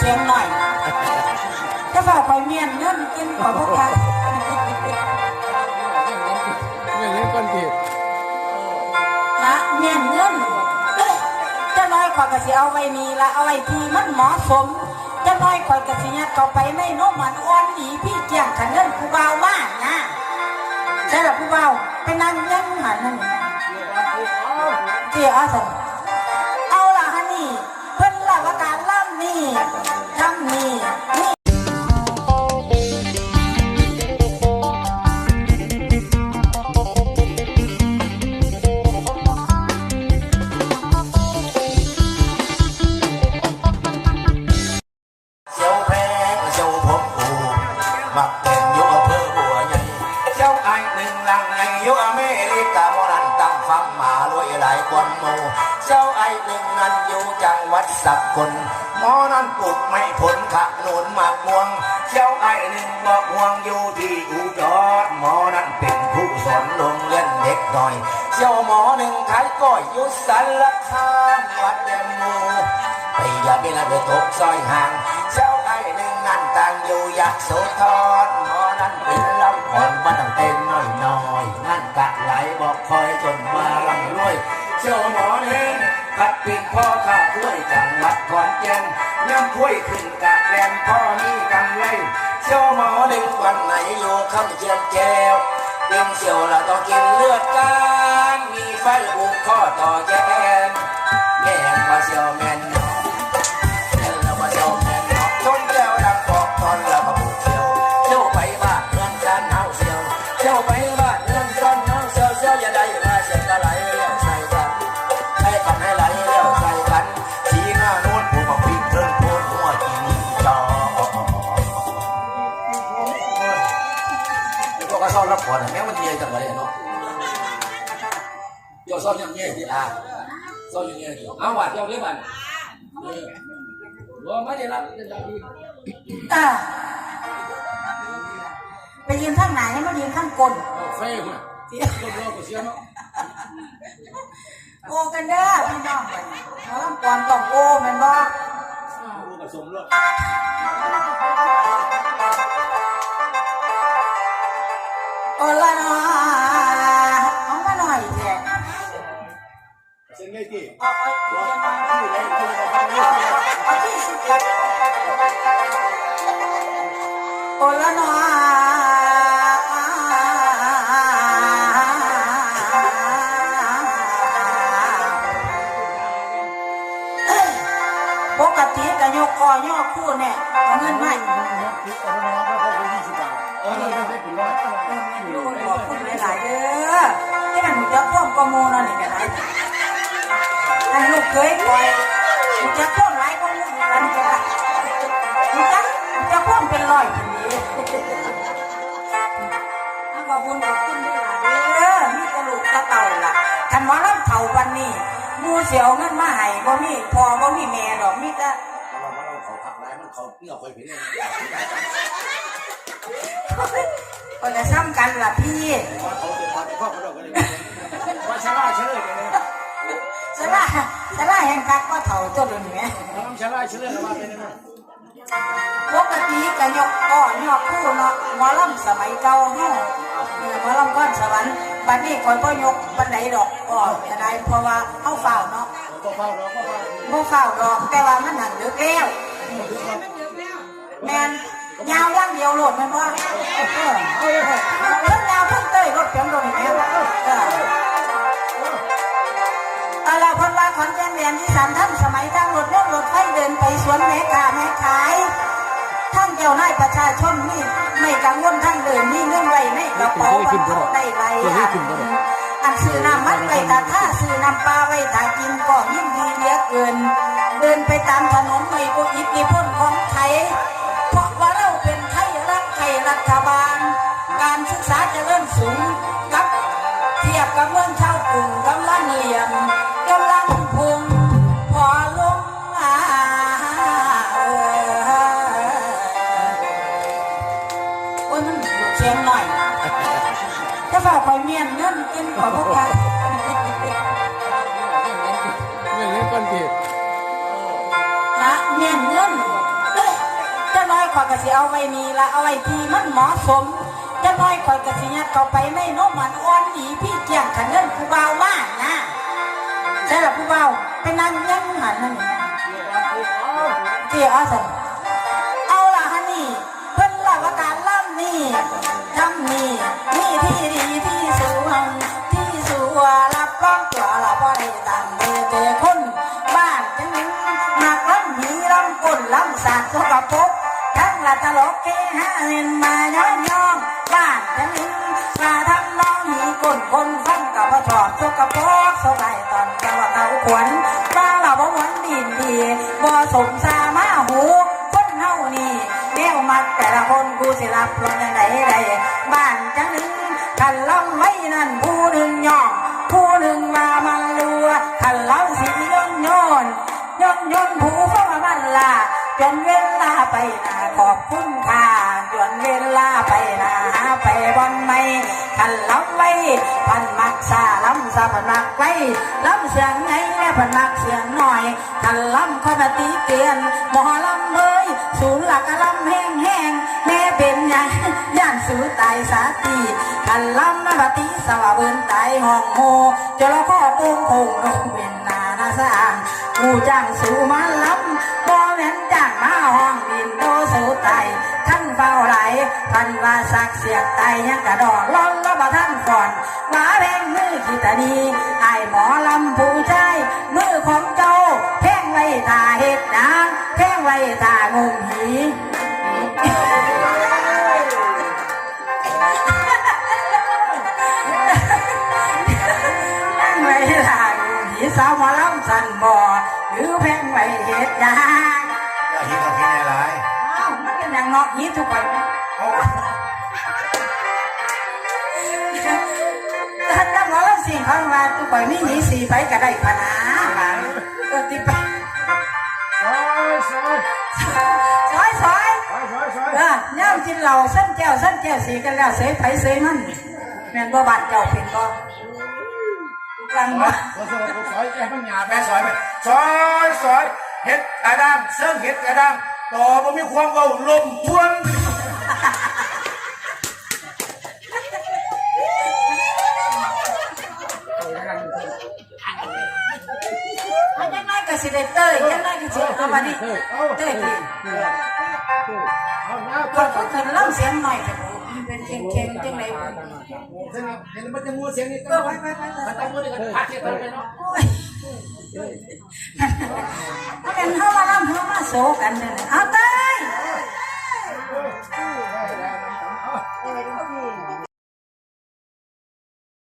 เสียงหน่อยจะฝากไปเมียนเงินกินขอพวกกันไม่เล่นก้อนเกศนะเมียนเงินจะน้อยกว่ากะสิเอาไว้นี่ละเอาไว้ที่มันเหมาะสมจะน้อยกว่ากะสิเนี่ยต่อไปไม่โน้มมันอ่อนหนีพี่เกี่ยงขันเงินผู้เบามากนะใช่หรอผู้เบาไปนั่งเลี้ยังหันนั่นเจี๋ยอาสัน นี่ทำนี่ เจ้าไอ้หนึ่งนั้นอยู่จังหวัดสักคนหมอนั้นปลูกไม่ผลขะหนุนหมากม่วง เจ้าไอ้หนึ่งบอกห่วงอยู่ที่อุดรหมอนั้นเป็นผู้สอนโรงเรียนเด็กหน่อย เจ้าหมอหนึ่งขายก้อยอยู่สารคามวัดเดมมูไปอย่าไปละไปตกซอยห่าง เจ้าไอ้หนึ่งนั่นต่างอยู่อยากโสธรหมอนั่นเป็นลำคนมาตั้งเต็มน้อยน้อยๆนั่นกะไหลบอกคอยจนมาลำรวย เจ้าหมอ พ่อข้าด้วยจังหวัดขอนแก่นย้ำคุยขึ้นกะแกนพ่อมีกำไลเชียวหมอหนึ่งวันไหนอยู่คำเชียนแก้วเป็นเสียวละต้องกินเลือดกันมีไฟบุกข้อต่อแกนแม่มาเสียวแม่น ยังเงี้ยที่อาซ่อยังเงี้ยที่เอาวัดเจ้าเรียกมันว่าไม่ได้รับจะดีอ่าไปยืนข้างไหนให้มายืนข้างกลเฟ่คุณรถรถก็เสียเนาะโอกันเด้อพี่น้องหมอลำก่อนต้องโอแม่นบ่ รู้กับสมรถ ปกติก็ยกคอย่อคู่เนี่ยเอาเงินมาเออไล่ก็ลูกขอบคุณหลายๆเด้อที่นั่นหนูจะพ่วงกโมนั่นนี่ก็ได้นั่นลูกเคยปล่อยหนูจะพ่วงหลายคนลูกกัน เสียวเงินมาให้บ่มีพ่อบ่มีแม่ดอกมีแต่เราเราเขาขับไรมันเขาเนี่ยคอยผิดเนี่ยก็จะซ้ำกันล่ะพี่ว่าเขาจะพาไปครอบครัวกันเลยว่าชาลาเชื่อเลยเนี่ยสละสละแห่งกักก็เท่าตัวเดียวนี้แหมน้ำชาลาเชื่อเลยว่าเป็นยังไงปกติก็ยกก้อนยกคู่เนาะหมอลำสมัยเก่าเฮาเออหมอลำก้อนสวรรค์ บัดนี้คอยบ่อยกบันไดดอกก็จะได้เพราะว่าเฮาฝ้าเนาะก็เฝ้าเราก็เฝ้าบ่ฝ้าดอกแต่ว่ามันหันดึกแล้วแมนยาวอย่างเดียวโหลดแม่นบ่เอเออเออเรื่องยาวเพิ่นเตยรถเพียงโดนแม่นเออเอออาล่ะเพิ่นว่าขอนแก่นแหลมที่สามท่านสมัยทางรถยนต์รถไฟเดินไปสวนแม่ค้าแม่ขาย เจ้านายประชาชนนี่ไม่กังวลท่านเดินมีเงินไว้ในกระเป๋าบรรทุกได้ไรอันอันซื้อน้ำมันไว้ตาถ้าซื้อน้ำปลาไว้ตากินก็ยิ่งดีเหลือเกิน เดินไปตามถนนไม่บุอิทธิพลของไทยเพราะว่าเราเป็นไทยรักไทยรัฐบาล การศึกษาเจะเริ่มสูง สียงหน่อยจะฝากไปเมียนเงินกินขอพวกกันไม่เล่นก้อนเกศนะเมียนเงินสิเอาไว้นี่ละเอาไว้ที่มันเหมาะสมจะน้อยคอยกระสิยัดเข้าไปในโน้มมันอ่อนดีพี่เกี่ยงขันเงินผู้เบาว่านะใช่หรอผู้เบาไปนั่งยังหันนั่นนี่เกี่ยเอาสิเทำนี่นี่ที่ดีที่สูงที่สูงรับรองตัวละบ่ได้ตามเบอร์เจอคนบ้านจังหนึ่งนักล่ำหีล่ำก้นล่ำสาดสกปรกทั้งละตลกเกฮาเล่นมาย้อนยองบ้านจะหนึ่งมาทำน้องมีคนคนฟังกับว่าชอบสกปรกสกายตอนเจ้าเต่าขวัญบ้าเราบ่หวนดินดีบ่สมสา ลงยังไงใดบ้านจะหนึ่งคันล่ำไว้นั่นผู้หนึ่งย่องผู้หนึ่งมามันรัวขันเล่าสีย้อนย้อนย้อนย้อนผู้เข้ามันลาจนเวลาไปนาขอบคุณค่ะจนเวลาไปนาไปบอนไม่ขันล้ำไว้พันมักซา ซาพันมักไว้ล้ำเสียงไงแม่พันมักเสียงหน่อยคันล้ำข้อมาตีเตียนหมอล้ำเอ้ยสูนหลักล้ำแห้งแห้งแม่เป็นหยังย่านสูตายสาตีคันล้ำมาตีสวะเบินตายห้องโมจระข้โป่งโป่งเวียนนานาสร้างกูจ้างสู่มาล้ำบ่แม่นจ้างมาห้องดินโตสู่ตาย ท่านเฝ้าไหลท่านว่าสักเสียกตายยังกระดอกล้อนแล้วบ่ท่านก่อนหมาแพงมือขีตานีไอายหมอลำผู้ใจมือของเจ้าแพงไว้ท่าเฮ็ดนางแพงไว้ท่างมหีแพงไว้ท่างมหีสาวหมอลำสันบ่หรือแพงไว้เฮ็ดนางอย่าหินกับหินอะไรอ้าวมันเป็นอย่างเนาะหีทุกคน ไหมโอ้านจำว่าเราสิ่งเขาว่าทุกคนมีหีสีไปก็ได้พะนาหลานเออติไปซอยซอยซอยซอยซอยซอยซอยเออย่ามกินเหล้าเส้นแก้วเส้นแก้วสีกันแล้วเสยไผเสยมันแม่นบ่บาดเจ้าเป็นบ่กลางบ่ซอยซอยซอยแค่ปัญาแม่ซอยไปซอยซอยเห็ดกระด้างเสื่องเห็ดกระด้างต่อบ่มีความเว้าลมทวน อาจังน้อยก็สิได้เต้ยจังน้อยก็สิเอาบัดนี้เต้ยติเอาหน้าคนคนเพิ่นเล่าเสียงหน่อยแต่โอ้มันเป็นเค็งๆจังได๋เส้นเห็นมันจะมูเสียงนี่เออไปไปไปมันต้องมูนี่กันพักเสียงไปเนาะโอ้ยถ้าเป็นเฮามาล่ำเฮามาโศกันเนี่ยเอาเต้ย 来来来等来来靠近一